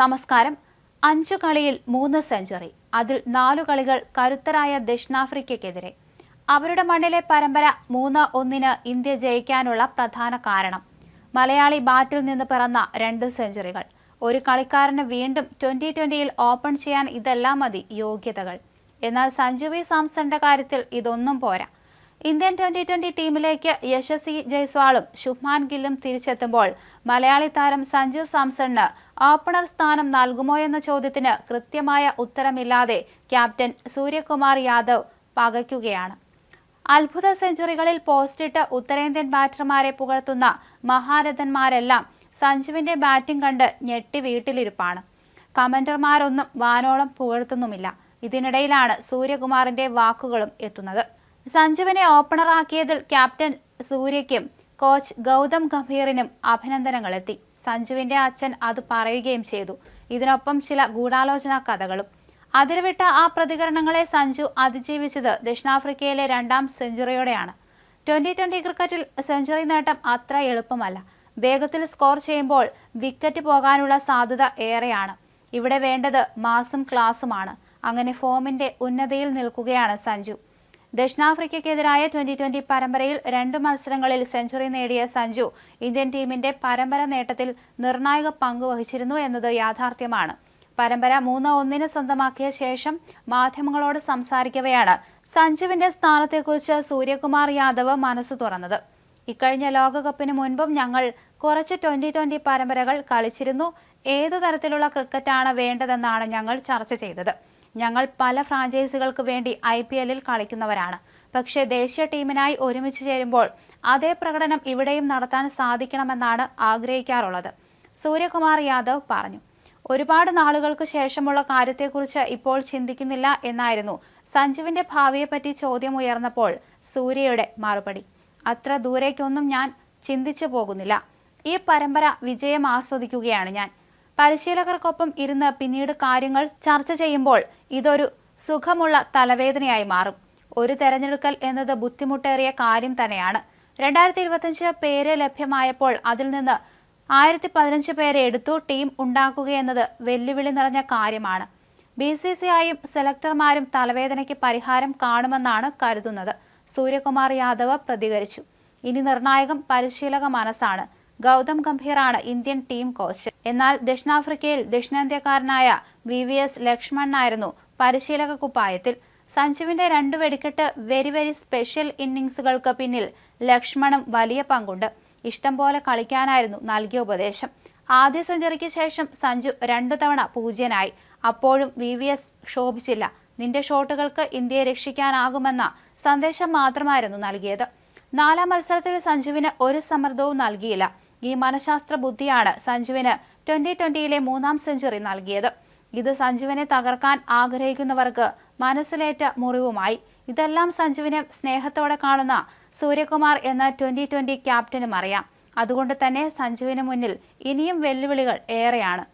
നമസ്കാരം. അഞ്ചു കളിയിൽ മൂന്ന് സെഞ്ചുറി അതിൽ നാലു കളികൾ കരുത്തരായ ദക്ഷിണാഫ്രിക്കയ്ക്കെതിരെ. അവരുടെ മണ്ണിലെ പരമ്പര മൂന്ന് ഒന്നിന് ഇന്ത്യ ജയിക്കാനുള്ള പ്രധാന കാരണം. മലയാളി ബാറ്റിൽ നിന്ന് പിറന്ന രണ്ട് സെഞ്ചുറികൾ ഒരു കളിക്കാരന് വീണ്ടും ട്വന്റി ട്വന്റിയിൽ ഓപ്പൺ ചെയ്യാൻ ഇതെല്ലാം മതി യോഗ്യതകൾ. എന്നാൽ സഞ്ജു വി സാംസന്റെ കാര്യത്തിൽ ഇതൊന്നും പോരാ. ഇന്ത്യൻ ട്വന്റി ട്വന്റി ടീമിലേക്ക് യശസ്വി ജയ്സ്വാളും ശുഭ്മാൻ ഗില്ലും തിരിച്ചെത്തുമ്പോൾ മലയാളി താരം സഞ്ജു സാംസണിന് ഓപ്പണർ സ്ഥാനം നൽകുമോ എന്ന ചോദ്യത്തിന് കൃത്യമായ ഉത്തരമില്ലാതെ ക്യാപ്റ്റൻ സൂര്യകുമാർ യാദവ് പകയ്ക്കുകയാണ്. അത്ഭുത സെഞ്ചുറികളിൽ പോസ്റ്റിട്ട് ഉത്തരേന്ത്യൻ ബാറ്റർമാരെ പുകഴ്ത്തുന്ന മഹാരഥന്മാരെല്ലാം സഞ്ജുവിന്റെ ബാറ്റിംഗ് കണ്ട് ഞെട്ടി വീട്ടിലിരിപ്പാണ്. കമന്റർമാരൊന്നും വാനോളം പുകഴ്ത്തുന്നുമില്ല. ഇതിനിടയിലാണ് സൂര്യകുമാറിന്റെ വാക്കുകളും എത്തുന്നത്. സഞ്ജുവിനെ ഓപ്പണറാക്കിയതിൽ ക്യാപ്റ്റൻ സൂര്യയ്ക്കും കോച്ച് ഗൗതം ഗംഭീറിനും അഭിനന്ദനങ്ങളെത്തി. സഞ്ജുവിന്റെ അച്ഛൻ അത് പറയുകയും ചെയ്തു. ഇതിനൊപ്പം ചില ഗൂഢാലോചന കഥകളും. അതിരുവിട്ട ആ പ്രതികരണങ്ങളെ സഞ്ജു അതിജീവിച്ചത് ദക്ഷിണാഫ്രിക്കയിലെ രണ്ടാം സെഞ്ചുറിയോടെയാണ്. ട്വന്റി ട്വന്റി ക്രിക്കറ്റിൽ സെഞ്ചുറി നേട്ടം അത്ര എളുപ്പമല്ല. വേഗത്തിൽ സ്കോർ ചെയ്യുമ്പോൾ വിക്കറ്റ് പോകാനുള്ള സാധ്യത ഏറെയാണ്. ഇവിടെ വേണ്ടത് മാസും ക്ലാസുമാണ്. അങ്ങനെ ഫോമിന്റെ ഉന്നതിയിൽ നിൽക്കുകയാണ് സഞ്ജു. ദക്ഷിണാഫ്രിക്കയ്ക്കെതിരായ ട്വന്റി ട്വന്റി പരമ്പരയിൽ രണ്ട് മത്സരങ്ങളിൽ സെഞ്ചുറി നേടിയ സഞ്ജു ഇന്ത്യൻ ടീമിന്റെ പരമ്പര നേട്ടത്തിൽ നിർണായക പങ്കുവഹിച്ചിരുന്നു എന്നത് യാഥാർത്ഥ്യമാണ്. പരമ്പര മൂന്ന് ഒന്നിന് സ്വന്തമാക്കിയ ശേഷം മാധ്യമങ്ങളോട് സംസാരിക്കവെയാണ് സഞ്ജുവിന്റെ സ്ഥാനത്തെക്കുറിച്ച് സൂര്യകുമാർ യാദവ് മനസ്സ് തുറന്നത്. ഇക്കഴിഞ്ഞ ലോകകപ്പിന് മുൻപും ഞങ്ങൾ കുറച്ച് ട്വന്റി ട്വന്റി പരമ്പരകൾ കളിച്ചിരുന്നു. ഏതു തരത്തിലുള്ള ക്രിക്കറ്റാണ് വേണ്ടതെന്നാണ് ഞങ്ങൾ ചർച്ച ചെയ്തത്. ഞങ്ങൾ പല ഫ്രാഞ്ചൈസികൾക്ക് വേണ്ടി ഐ പി എല്ലിൽ കളിക്കുന്നവരാണ്. പക്ഷേ ദേശീയ ടീമിനായി ഒരുമിച്ച് ചേരുമ്പോൾ അതേ പ്രകടനം ഇവിടെയും നടത്താൻ സാധിക്കണമെന്നാണ് ആഗ്രഹിക്കാറുള്ളത്. സൂര്യകുമാർ യാദവ് പറഞ്ഞു. ഒരുപാട് നാളുകൾക്ക് ശേഷമുള്ള കാര്യത്തെക്കുറിച്ച് ഇപ്പോൾ ചിന്തിക്കുന്നില്ല എന്നായിരുന്നു സഞ്ജുവിന്റെ ഭാവിയെപ്പറ്റി ചോദ്യം ഉയർന്നപ്പോൾ സൂര്യയുടെ മറുപടി. അത്ര ദൂരേക്കൊന്നും ഞാൻ ചിന്തിച്ചു പോകുന്നില്ല. ഈ പരമ്പര വിജയം ആസ്വദിക്കുകയാണ് ഞാൻ. പരിശീലകർക്കൊപ്പം ഇരുന്ന് പിന്നീട് കാര്യങ്ങൾ ചർച്ച ചെയ്യുമ്പോൾ ഇതൊരു സുഖമുള്ള തലവേദനയായി മാറും. ഒരു തെരഞ്ഞെടുക്കൽ എന്നത് ബുദ്ധിമുട്ടേറിയ കാര്യം തന്നെയാണ്. രണ്ടായിരത്തി ഇരുപത്തഞ്ച് പേര് ലഭ്യമായപ്പോൾ അതിൽ നിന്ന് ആയിരത്തി പതിനഞ്ച് പേരെ എടുത്തു ടീം ഉണ്ടാക്കുകയെന്നത് വെല്ലുവിളി നിറഞ്ഞ കാര്യമാണ്. ബി സി സി ഐയും സെലക്ടർമാരും തലവേദനയ്ക്ക് പരിഹാരം കാണുമെന്നാണ് കരുതുന്നത്. സൂര്യകുമാർ യാദവ് പ്രതികരിച്ചു. ഇനി നിർണായകം പരിശീലക മനസ്സാണ്. ഗൗതം ഗംഭീറാണ് ഇന്ത്യൻ ടീം കോച്ച്. എന്നാൽ ദക്ഷിണാഫ്രിക്കയിൽ ദക്ഷിണേന്ത്യക്കാരനായ വി വി എസ് ലക്ഷ്മണനായിരുന്നു പരിശീലക കുപ്പായത്തിൽ. സഞ്ജുവിന്റെ രണ്ട് വെടിക്കെട്ട് വെരി വെരി സ്പെഷ്യൽ ഇന്നിങ്സുകൾക്ക് പിന്നിൽ ലക്ഷ്മണും വലിയ പങ്കുണ്ട്. ഇഷ്ടം പോലെ കളിക്കാനായിരുന്നു നൽകിയ ഉപദേശം. ആദ്യ സെഞ്ചുറിക്ക് ശേഷം സഞ്ജു രണ്ടു തവണ പൂജ്യനായി. അപ്പോഴും വി വി എസ് ക്ഷോഭിച്ചില്ല. നിന്റെ ഷോട്ടുകൾക്ക് ഇന്ത്യയെ രക്ഷിക്കാനാകുമെന്ന സന്ദേശം മാത്രമായിരുന്നു നൽകിയത്. നാലാം മത്സരത്തിൽ സഞ്ജുവിന് ഒരു സമ്മർദ്ദവും നൽകിയില്ല. ഈ മനഃശാസ്ത്ര ബുദ്ധിയാണ് സഞ്ജുവിന് ട്വന്റി ട്വന്റിയിലെ മൂന്നാം സെഞ്ചുറി നൽകിയത്. ഇത് സഞ്ജുവിനെ തകർക്കാൻ ആഗ്രഹിക്കുന്നവർക്ക് മനസ്സിലേറ്റ മുറിവുമായി. ഇതെല്ലാം സഞ്ജുവിനെ സ്നേഹത്തോടെ കാണുന്ന സൂര്യകുമാർ എന്ന ട്വന്റി ട്വന്റി ക്യാപ്റ്റനും അറിയാം. അതുകൊണ്ട് തന്നെ സഞ്ജുവിന് മുന്നിൽ ഇനിയും വെല്ലുവിളികൾ ഏറെയാണ്.